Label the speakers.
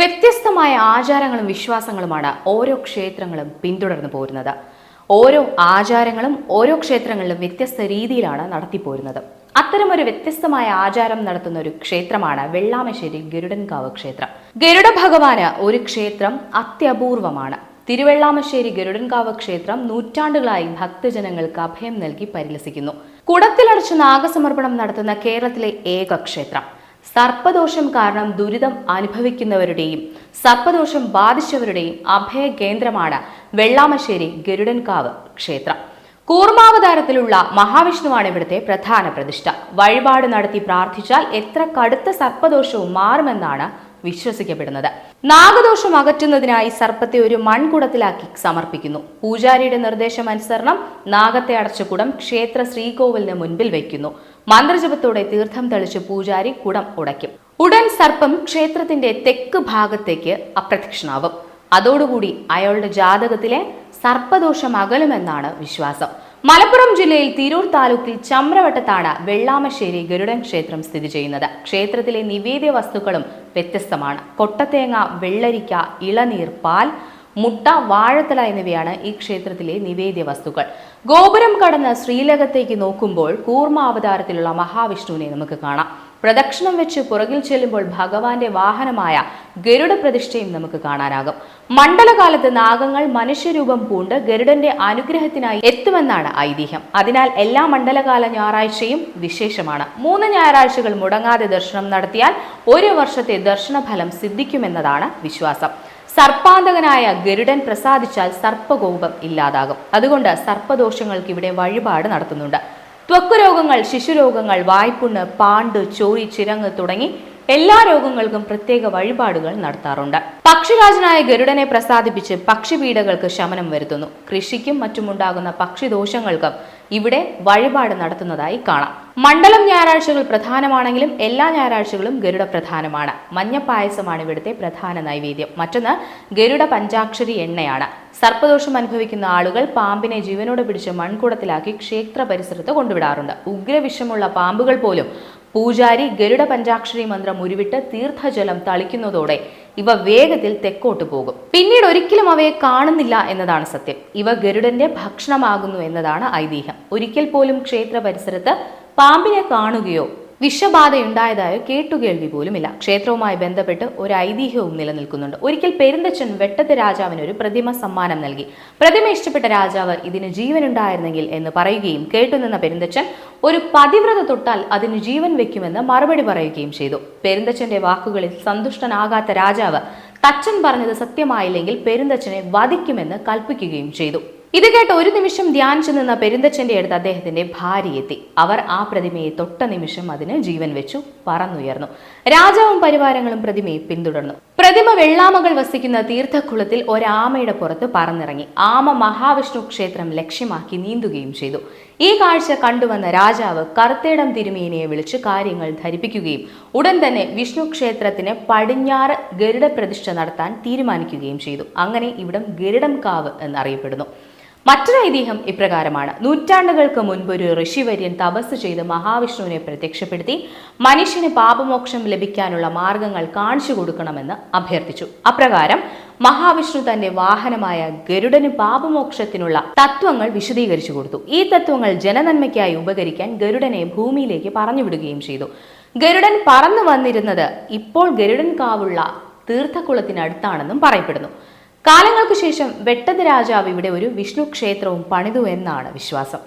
Speaker 1: വ്യത്യസ്തമായ ആചാരങ്ങളും വിശ്വാസങ്ങളുമാണ് ഓരോ ക്ഷേത്രങ്ങളും പിന്തുടർന്നു പോരുന്നത്. ഓരോ ആചാരങ്ങളും ഓരോ ക്ഷേത്രങ്ങളിലും വ്യത്യസ്ത രീതിയിലാണ് നടത്തിപ്പോരുന്നത് അത്തരമൊരു വ്യത്യസ്തമായ ആചാരം നടത്തുന്ന ഒരു ക്ഷേത്രമാണ് വെള്ളാമശ്ശേരി ഗരുഡൻകാവ് ക്ഷേത്രം. ഗരുഡ ഭഗവാന് ഒരു ക്ഷേത്രം അത്യപൂർവമാണ്. തിരുവെള്ളാമശ്ശേരി ഗരുഡൻകാവ് ക്ഷേത്രം നൂറ്റാണ്ടുകളായി ഭക്തജനങ്ങൾക്ക് അഭയം നൽകി പരിലസിക്കുന്നു. കുടത്തിലടച്ച് നാഗസമർപ്പണം നടത്തുന്ന കേരളത്തിലെ ഏക ക്ഷേത്രം. സർപ്പദോഷം കാരണം ദുരിതം അനുഭവിക്കുന്നവരുടെയും സർപ്പദോഷം ബാധിച്ചവരുടെയും അഭയ കേന്ദ്രമാണ് വെള്ളാമശ്ശേരി ഗരുഡൻകാവ് ക്ഷേത്രം. കൂർമാവതാരത്തിലുള്ള മഹാവിഷ്ണുവാണ് ഇവിടുത്തെ പ്രധാന പ്രതിഷ്ഠ. വഴിപാട് നടത്തി പ്രാർത്ഥിച്ചാൽ എത്ര കടുത്ത സർപ്പദോഷവും മാറുമെന്നാണ് വിശ്വസിക്കപ്പെടുന്നത്. നാഗദോഷം അകറ്റുന്നതിനായി സർപ്പത്തെ ഒരു മൺകുടത്തിലാക്കി സമർപ്പിക്കുന്നു. പൂജാരിയുടെ നിർദ്ദേശമനുസരണം നാഗത്തെ അടച്ച ക്ഷേത്ര ശ്രീകോവിലിന് മുൻപിൽ വയ്ക്കുന്നു. മന്ത്രജപത്തോടെ തീർത്ഥം തെളിച്ച് പൂജാരി കുടം ഉടയ്ക്കും. ഉടൻ സർപ്പം ക്ഷേത്രത്തിന്റെ തെക്ക് ഭാഗത്തേക്ക് അപ്രത്യക്ഷനാവും. അതോടുകൂടി അയാളുടെ ജാതകത്തിലെ സർപ്പദോഷം അകലുമെന്നാണ് വിശ്വാസം. മലപ്പുറം ജില്ലയിൽ തിരൂർ താലൂക്കിൽ ചമ്രവട്ടത്താണ് വെള്ളാമശ്ശേരി ഗരുഡൻ ക്ഷേത്രം സ്ഥിതി ചെയ്യുന്നത്. ക്ഷേത്രത്തിലെ നിവേദ്യ വസ്തുക്കളും വ്യത്യസ്തമാണ്. കൊട്ടത്തേങ്ങ വെള്ളരിക്ക ഇളനീർ പാൽ മുട്ട വാഴത്തല എന്നിവയാണ് ഈ ക്ഷേത്രത്തിലെ നിവേദ്യ വസ്തുക്കൾ. ഗോപുരം കടന്ന് ശ്രീലകത്തേക്ക് നോക്കുമ്പോൾ കൂർമ്മ അവതാരത്തിലുള്ള മഹാവിഷ്ണുവിനെ നമുക്ക് കാണാം. പ്രദക്ഷിണം വെച്ച് പുറകിൽ ചെല്ലുമ്പോൾ ഭഗവാന്റെ വാഹനമായ ഗരുഡ പ്രതിഷ്ഠയും നമുക്ക് കാണാനാകും. മണ്ഡലകാലത്ത് നാഗങ്ങൾ മനുഷ്യരൂപം പൂണ്ട് ഗരുഡന്റെ അനുഗ്രഹത്തിനായി എത്തുമെന്നാണ് ഐതിഹ്യം. അതിനാൽ എല്ലാ മണ്ഡലകാല ഞായറാഴ്ചയും വിശേഷമാണ്. മൂന്ന് ഞായറാഴ്ചകൾ മുടങ്ങാതെ ദർശനം നടത്തിയാൽ ഒരു വർഷത്തെ ദർശനഫലം സിദ്ധിക്കുമെന്നതാണ് വിശ്വാസം. സർപ്പാന്തകനായ ഗരുഡൻ പ്രസാദിച്ചാൽ സർപ്പകോപം ഇല്ലാതാകും. അതുകൊണ്ട് സർപ്പദോഷങ്ങൾക്ക് ഇവിടെ വഴിപാട് നടത്തുന്നുണ്ട്. ത്വക്ക് രോഗങ്ങൾ ശിശുരോഗങ്ങൾ വായ്പുണ്ണ് പാണ്ട് ചോരി ചിരങ്ങ് തുടങ്ങി എല്ലാ രോഗങ്ങൾക്കും പ്രത്യേക വഴിപാടുകൾ നടത്താറുണ്ട്. പക്ഷിരാജനായ ഗരുഡനെ പ്രസാദിപ്പിച്ച് പക്ഷിപീഡകൾക്ക് ശമനം വരുത്തുന്നു. കൃഷിക്കും മറ്റുമുണ്ടാകുന്ന പക്ഷിദോഷങ്ങൾക്കും ഇവിടെ വഴിപാട് നടത്തുന്നതായി കാണാം. മണ്ഡലം ഞായറാഴ്ചകൾ പ്രധാനമാണെങ്കിലും എല്ലാ ഞായറാഴ്ചകളും ഗരുഡ പ്രധാനമാണ്. മഞ്ഞപ്പായസമാണ് ഇവിടുത്തെ പ്രധാന നൈവേദ്യം. മറ്റൊന്ന് ഗരുഡ പഞ്ചാക്ഷരി എണ്ണയാണ്. സർപ്പദോഷം അനുഭവിക്കുന്ന ആളുകൾ പാമ്പിനെ ജീവനോട് പിടിച്ച് മൺകുടത്തിലാക്കി ക്ഷേത്ര പരിസരത്ത് കൊണ്ടുവിടാറുണ്ട്. ഉഗ്രവിഷമുള്ള പാമ്പുകൾ പോലും പൂജാരി ഗരുഡ പഞ്ചാക്ഷരി മന്ത്രം ഉരുവിട്ട് തീർത്ഥജലം തളിക്കുന്നതോടെ ഇവ വേഗത്തിൽ തെക്കോട്ട് പോകും. പിന്നീട് ഒരിക്കലും അവയെ കാണുന്നില്ല എന്നതാണ് സത്യം. ഇവ ഗരുഡന്റെ ഭക്ഷണമാകുന്നു എന്നതാണ് ഐതിഹ്യം. ഒരിക്കൽ പോലും ക്ഷേത്ര പരിസരത്ത് പാമ്പിനെ കാണുകയോ വിഷബാധയുണ്ടായതായോ കേട്ടുകേൾവി പോലുമില്ല. ക്ഷേത്രവുമായി ബന്ധപ്പെട്ട് ഒരു ഐതിഹ്യവും നിലനിൽക്കുന്നുണ്ട്. ഒരിക്കൽ പെരുന്തച്ഛൻ വെട്ടത്ത് രാജാവിന് ഒരു പ്രതിമ സമ്മാനം നൽകി. പ്രതിമ ഇഷ്ടപ്പെട്ട രാജാവ് ഇതിന് ജീവനുണ്ടായിരുന്നെങ്കിൽ എന്ന് പറയുകയും കേട്ടുനിന്ന പെരുന്തച്ഛൻ ഒരു പതിവ്രത തൊട്ടാൽ അതിന് ജീവൻ വെക്കുമെന്ന് മറുപടി പറയുകയും ചെയ്തു. പെരുന്തച്ഛന്റെ വാക്കുകളിൽ സന്തുഷ്ടനാകാത്ത രാജാവ് തച്ചൻ പറഞ്ഞത് സത്യമായില്ലെങ്കിൽ പെരുന്തച്ഛനെ വധിക്കുമെന്ന് കൽപ്പിക്കുകയും ചെയ്തു. ഇത് കേട്ട് ഒരു നിമിഷം ധ്യാനിച്ചു നിന്ന പെരുന്തച്ഛന്റെ അടുത്ത് അദ്ദേഹത്തിന്റെ ഭാര്യ എത്തി. അവർ ആ പ്രതിമയെ തൊട്ട നിമിഷം അതിന് ജീവൻ വെച്ചു പറന്നുയർന്നു. രാജാവും പരിവാരങ്ങളും പ്രതിമയെ പിന്തുടർന്നു. പ്രതിമ വെള്ളാമകൾ വസിക്കുന്ന തീർത്ഥക്കുളത്തിൽ ഒരാമയുടെ പുറത്ത് പറന്നിറങ്ങി. ആമ മഹാവിഷ്ണു ക്ഷേത്രം ലക്ഷ്യമാക്കി നീന്തുകയും ചെയ്തു. ഈ കാഴ്ച കണ്ടുവന്ന രാജാവ് കറുത്തേടം തിരുമേനിയെ വിളിച്ച് കാര്യങ്ങൾ ധരിപ്പിക്കുകയും ഉടൻ തന്നെ വിഷ്ണു ക്ഷേത്രത്തിന് പടിഞ്ഞാറ് ഗരുഡ പ്രതിഷ്ഠ നടത്താൻ തീരുമാനിക്കുകയും ചെയ്തു. അങ്ങനെ ഇവിടം ഗരുഡം കാവ് എന്നറിയപ്പെടുന്നു. മറ്റൊരു ഐതിഹ്യം ഇപ്രകാരമാണ്. നൂറ്റാണ്ടുകൾക്ക് മുൻപ് ഒരു ഋഷിവര്യൻ തപസ് ചെയ്ത് മഹാവിഷ്ണുവിനെ പ്രത്യക്ഷപ്പെടുത്തി മനുഷ്യന് പാപമോക്ഷം ലഭിക്കാനുള്ള മാർഗങ്ങൾ കാണിച്ചു കൊടുക്കണമെന്ന് അഭ്യർത്ഥിച്ചു. അപ്രകാരം മഹാവിഷ്ണു തന്റെ വാഹനമായ ഗരുഡന് പാപമോക്ഷത്തിനുള്ള തത്വങ്ങൾ വിശദീകരിച്ചു കൊടുത്തു. ഈ തത്വങ്ങൾ ജനനന്മയ്ക്കായി ഉപകരിക്കാൻ ഗരുഡനെ ഭൂമിയിലേക്ക് പറഞ്ഞുവിടുകയും ചെയ്തു. ഗരുഡൻ പറന്നു വന്നിരുന്നത് ഇപ്പോൾ ഗരുഡൻ കാവുള്ള തീർത്ഥക്കുളത്തിനടുത്താണെന്നും പറയപ്പെടുന്നു. കാലങ്ങൾക്ക് ശേഷം വെട്ടത് രാജാവ് ഇവിടെ ഒരു വിഷ്ണു ക്ഷേത്രവും പണിതു എന്നാണ് വിശ്വാസം.